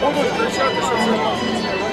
будуть кричати, що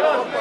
Go.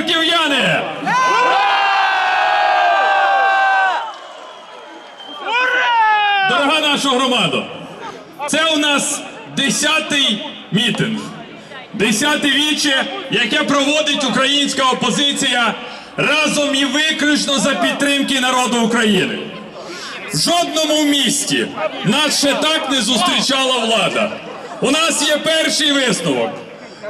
Харків'яни! Дорога наша громада, це у нас десятий мітинг, десяте віче, яке проводить українська опозиція разом і виключно за підтримки народу України. В жодному місті нас ще так не зустрічала влада. У нас є перший висновок.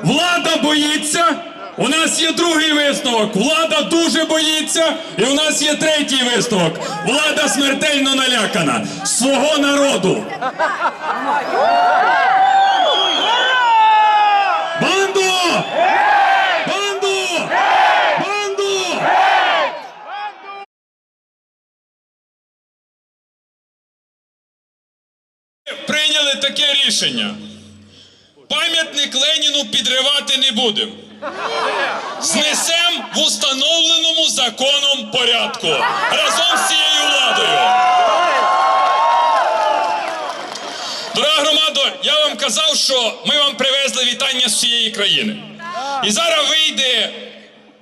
Влада боїться. У нас є другий висновок. Влада дуже боїться. І у нас є третій висновок. Влада смертельно налякана свого народу. Банду! Банду! Банду! Прийняли таке рішення. Пам'ятник Леніну підривати не будемо. Знесем в установленому законом порядку разом з цією владою. Дорога громадо, я вам казав, що ми вам привезли вітання з всієї країни. І зараз вийде,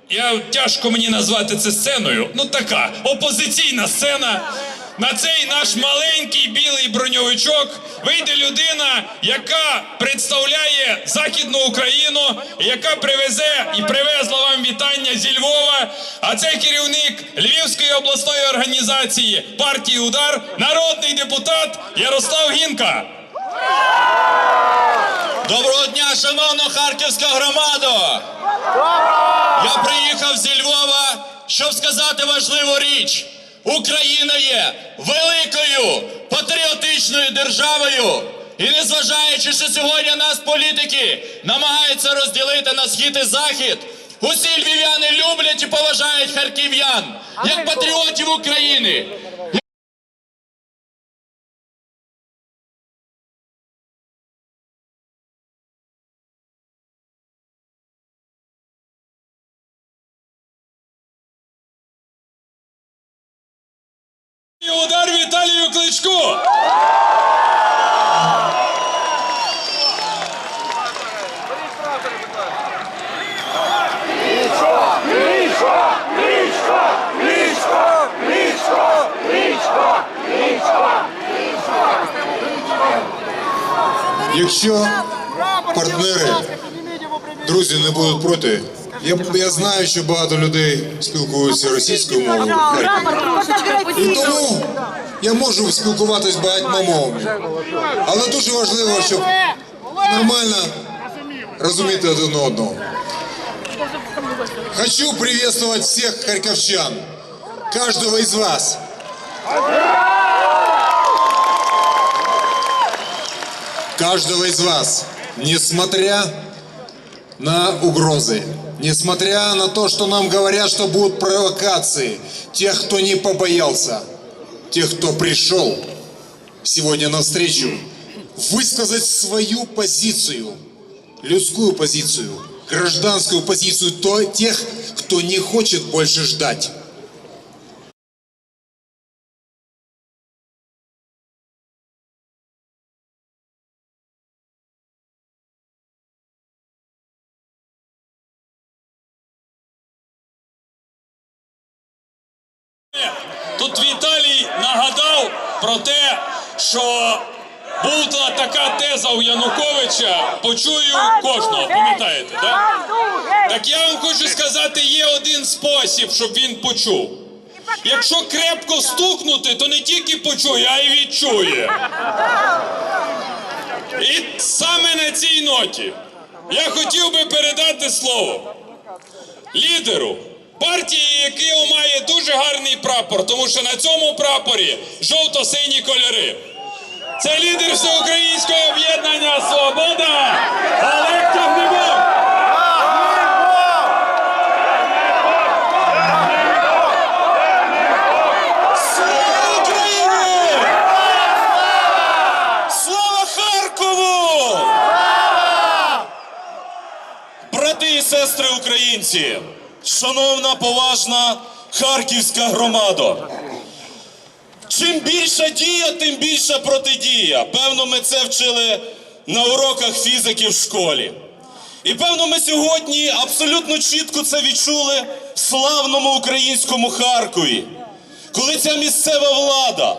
я тяжко мені назвати це сценою, ну така опозиційна сцена. На цей наш маленький білий броньовичок вийде людина, яка представляє Західну Україну, яка привезе і привезла вам вітання зі Львова. А це керівник Львівської обласної організації партії Удар, народний депутат Ярослав Гінка. Доброго дня, шановна харківська громада! Я приїхав зі Львова, щоб сказати важливу річ. Україна є великою патріотичною державою. І незважаючи, що сьогодні нас політики намагаються розділити на схід і захід, усі львів'яни люблять і поважають харків'ян як патріотів України. Удар Віталію Кличку. Якщо партнери, друзі не будуть проти, я, я знаю, що багато людей спілкуються російською мовою. І тому я можу спілкуватись багатьма мовами. Але дуже важливо, щоб нормально розуміти один одного. Хочу приветствовать всех харьковчан, каждого из вас. Каждого из вас, несмотря на угрозы, несмотря на то, что нам говорят, что будут провокации, тех, кто не побоялся, тех, кто пришел сегодня навстречу, высказать свою позицию, людскую позицию, гражданскую позицию то, тех, кто не хочет больше ждать. Януковича почую кожного, пам'ятаєте, так? Так я вам хочу сказати, є один спосіб, щоб він почув. Якщо крепко стукнути, то не тільки почує, а й відчує. І саме на цій ноті я хотів би передати слово лідеру партії, який має дуже гарний прапор, тому що на цьому прапорі жовто-сині кольори. Це лідер всеукраїнського об'єднання Свобода Олег Тягнебок. Слава Україні! Слава Харкову! Брати і сестри українці, шановна поважна харківська громада. Чим більша дія, тим більша протидія. Певно, ми це вчили на уроках фізики в школі. І певно, ми сьогодні абсолютно чітко це відчули в славному українському Харкові, коли ця місцева влада,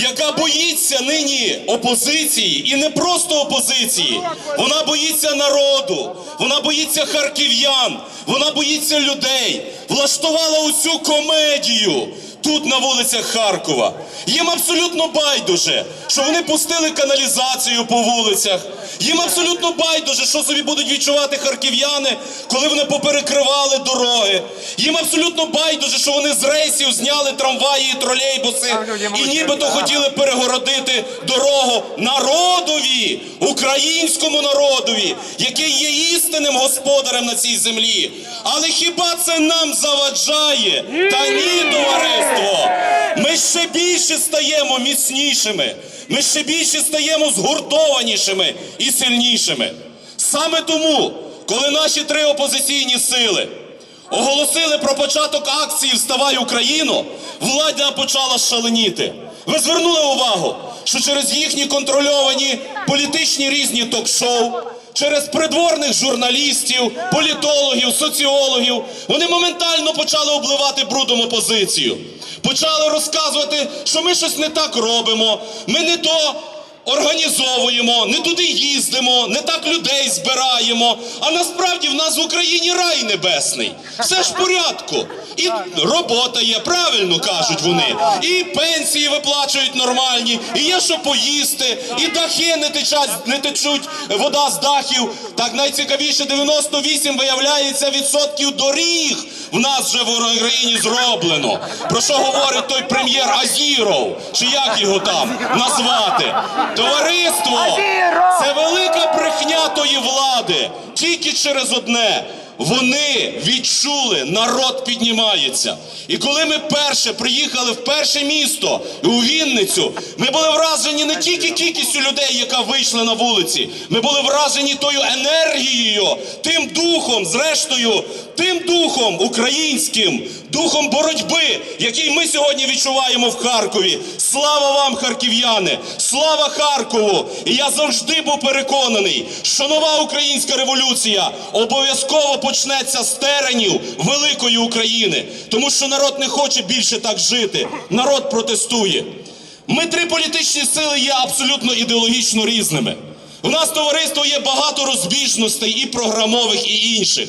яка боїться нині опозиції, і не просто опозиції, вона боїться народу, вона боїться харків'ян, вона боїться людей, влаштувала усю комедію тут на вулицях Харкова. Їм абсолютно байдуже, що вони пустили каналізацію по вулицях. Їм абсолютно байдуже, що собі будуть відчувати харків'яни, коли вони поперекривали дороги. Їм абсолютно байдуже, що вони з рейсів зняли трамваї і тролейбуси і нібито хотіли перегородити дорогу народові, українському народові, який є істинним господарем на цій землі. Але хіба це нам заваджає? Та ні, товариство. Ми ще більше стаємо міцнішими. Ми ще більше стаємо згуртованішими і сильнішими. Саме тому, коли наші три опозиційні сили оголосили про початок акції Вставай Україно, влада почала шаленіти. Ви звернули увагу, що через їхні контрольовані політичні різні ток-шоу, через придворних журналістів, політологів, соціологів, вони моментально почали обливати брудом опозицію. Почали розказувати, що ми щось не так робимо, ми не то організовуємо, не туди їздимо, не так людей збираємо. А насправді в нас в Україні рай небесний. Все ж в порядку. І робота є, правильно кажуть вони. І пенсії виплачують нормальні, і є що поїсти, і дахи не течать, не течуть вода з дахів. Так найцікавіше 98 виявляється відсотків доріг в нас вже в Україні зроблено. Про що говорить той прем'єр Азіров? Чи як його там назвати? Товариство! Це велика брехня тої влади. Тільки через одне. Вони відчули, народ піднімається. І коли ми перше приїхали в перше місто у Вінницю, ми були вражені не тільки кількістю людей, яка вийшла на вулиці, ми були вражені тою енергією, тим духом, зрештою, тим духом українським, духом боротьби, який ми сьогодні відчуваємо в Харкові. Слава вам, харків'яни! Слава Харкову! І я завжди був переконаний, що нова українська революція обов'язково почнеться з теренів великої України, тому що народ не хоче більше так жити. Народ протестує. Ми три політичні сили є абсолютно ідеологічно різними. У нас товариство є багато розбіжностей і програмових, і інших.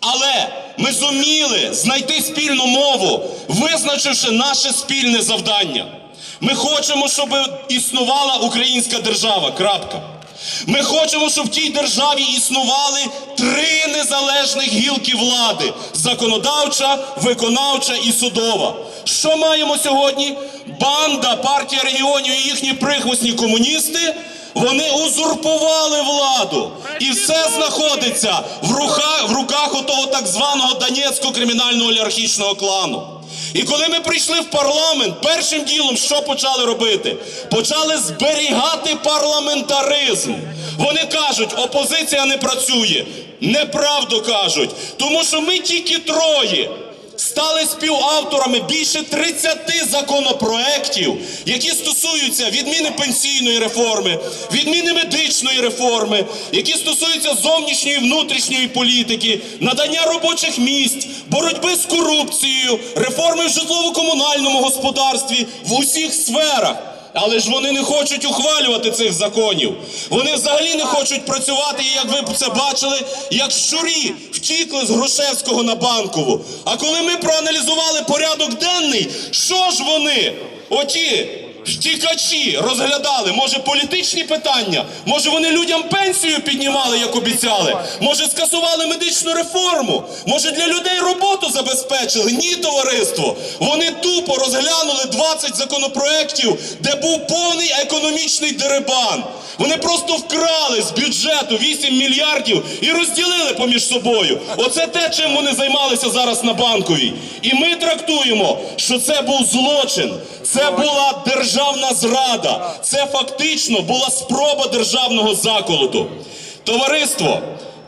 Але ми зуміли знайти спільну мову, визначивши наше спільне завдання. Ми хочемо, щоб існувала українська держава. Крапка. Ми хочемо, щоб в тій державі існували три незалежних гілки влади: законодавча, виконавча і судова. Що маємо сьогодні? Банда, партія регіонів і їхні прихвостні комуністи. Вони узурпували владу, і все знаходиться в руках, в руках отого так званого Донецького кримінального олігархічного клану. І коли ми прийшли в парламент, першим ділом що почали робити? Почали зберігати парламентаризм. Вони кажуть, опозиція не працює. Неправду кажуть, тому що ми тільки троє стали співавторами більше 30 законопроєктів, які стосуються відміни пенсійної реформи, відміни медичної реформи, які стосуються зовнішньої і внутрішньої політики, надання робочих місць, боротьби з корупцією, реформи в житлово-комунальному господарстві в усіх сферах. Але ж вони не хочуть ухвалювати цих законів. Вони взагалі не хочуть працювати, як ви це бачили, як щурі втікли з Грушевського на банкову. А коли ми проаналізували порядок денний, що ж вони, оті втікачі, розглядали? Може політичні питання? Може вони людям пенсію піднімали, як обіцяли? Може скасували медичну реформу? Може для людей роботу забезпечили? Ні, товариство. Вони тупо розглянули 20 законопроєктів, де був повний економічний дерибан. Вони просто вкрали з бюджету 8 мільярдів і розділили поміж собою. Оце те, чим вони займалися зараз на банковій. І ми трактуємо, що це був злочин, це була державна зрада, це фактично була спроба державного заколоту. Товариство,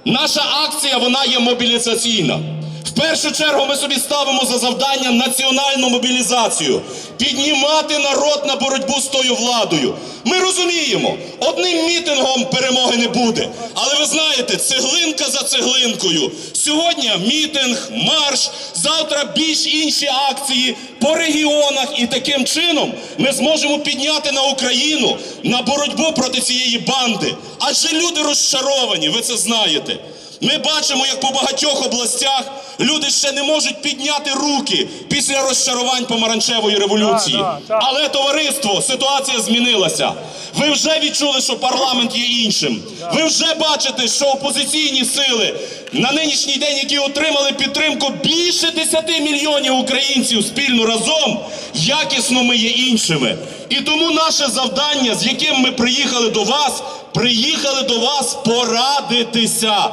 наша акція вона є мобілізаційна. В першу чергу ми собі ставимо за завдання національну мобілізацію, піднімати народ на боротьбу з тою владою. Ми розуміємо, одним мітингом перемоги не буде. Але ви знаєте, цеглинка за цеглинкою. Сьогодні мітинг, марш, завтра більш інші акції по регіонах. І таким чином ми зможемо підняти на Україну на боротьбу проти цієї банди. Адже люди розчаровані, ви це знаєте. Ми бачимо, як по багатьох областях люди ще не можуть підняти руки після розчарувань помаранчевої революції. Але товариство, ситуація змінилася. Ви вже відчули, що парламент є іншим. Ви вже бачите, що опозиційні сили на нинішній день, які отримали підтримку більше 10 мільйонів українців спільно разом, якісно ми є іншими. І тому наше завдання, з яким ми приїхали до вас, приїхали до вас порадитися,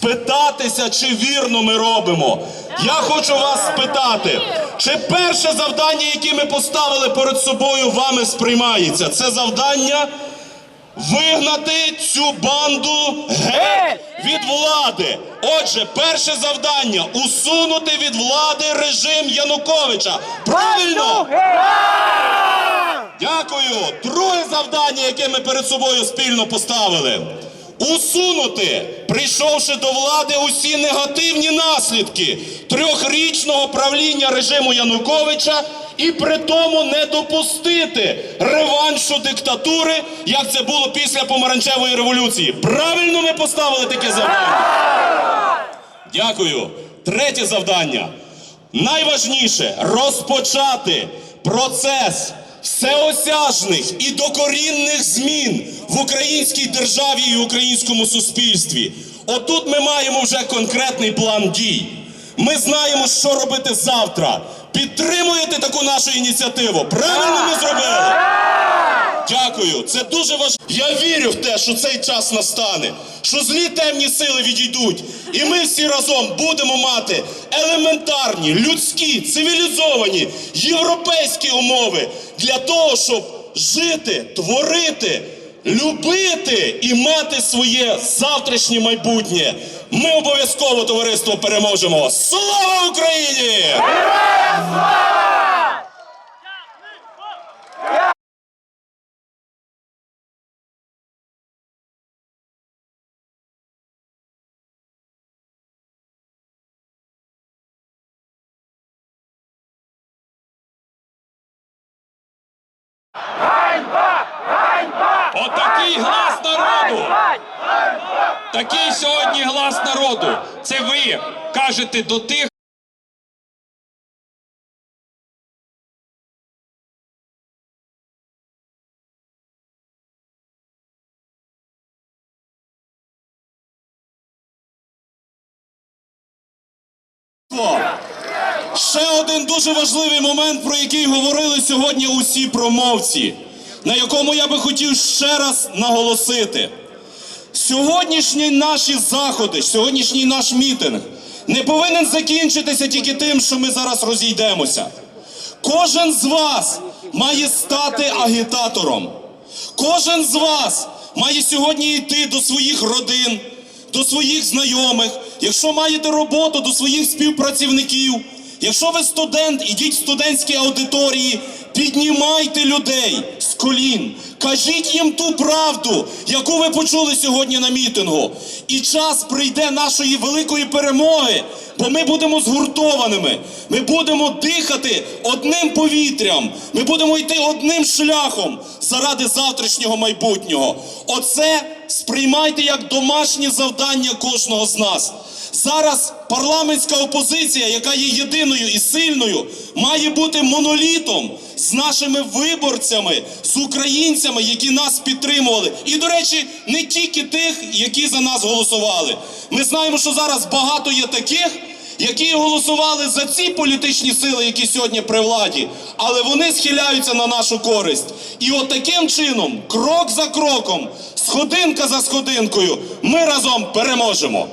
спитатися, чи вірно ми робимо. Я хочу вас спитати, чи перше завдання, яке ми поставили перед собою, вами сприймається? Це завдання вигнати цю банду геть від влади. Отже, перше завдання усунути від влади режим Януковича. Правильно? Дякую. Друге завдання, яке ми перед собою спільно поставили. Усунути, прийшовши до влади, усі негативні наслідки трьохрічного правління режиму Януковича і при тому не допустити реваншу диктатури, як це було після помаранчевої революції. Правильно ми поставили таке завдання? Дякую. Третє завдання. Найважніше розпочати процес всеосяжних і докорінних змін в українській державі і українському суспільстві. Отут ми маємо вже конкретний план дій. Ми знаємо, що робити завтра. Підтримуєте таку нашу ініціативу? Правильно ми зробили? Дякую, це дуже важливо. Я вірю в те, що цей час настане, що злі темні сили відійдуть, і ми всі разом будемо мати елементарні, людські, цивілізовані, європейські умови для того, щоб жити, творити, любити і мати своє завтрашнє майбутнє. Ми обов'язково товариство переможемо. Слава Україні! Отакий народу. Такий сьогодні глас народу. Це ви кажете до тих. Ще один дуже важливий момент, про який говорили сьогодні усі промовці, на якому я би хотів ще раз наголосити. Сьогоднішні наші заходи, сьогоднішній наш мітинг не повинен закінчитися тільки тим, що ми зараз розійдемося. Кожен з вас має стати агітатором. Кожен з вас має сьогодні йти до своїх родин, до своїх знайомих. Якщо маєте роботу, до своїх співпрацівників. Якщо ви студент, ідіть в студентські аудиторії, піднімайте людей з колін, кажіть їм ту правду, яку ви почули сьогодні на мітингу. І час прийде нашої великої перемоги, бо ми будемо згуртованими. Ми будемо дихати одним повітрям. Ми будемо йти одним шляхом заради завтрашнього майбутнього. Оце сприймайте як домашнє завдання кожного з нас. Зараз парламентська опозиція, яка є єдиною і сильною, має бути монолітом з нашими виборцями, з українцями, які нас підтримували. І, до речі, не тільки тих, які за нас голосували. Ми знаємо, що зараз багато є таких, які голосували за ці політичні сили, які сьогодні при владі, але вони схиляються на нашу користь. І от таким чином, крок за кроком, сходинка за сходинкою, ми разом переможемо.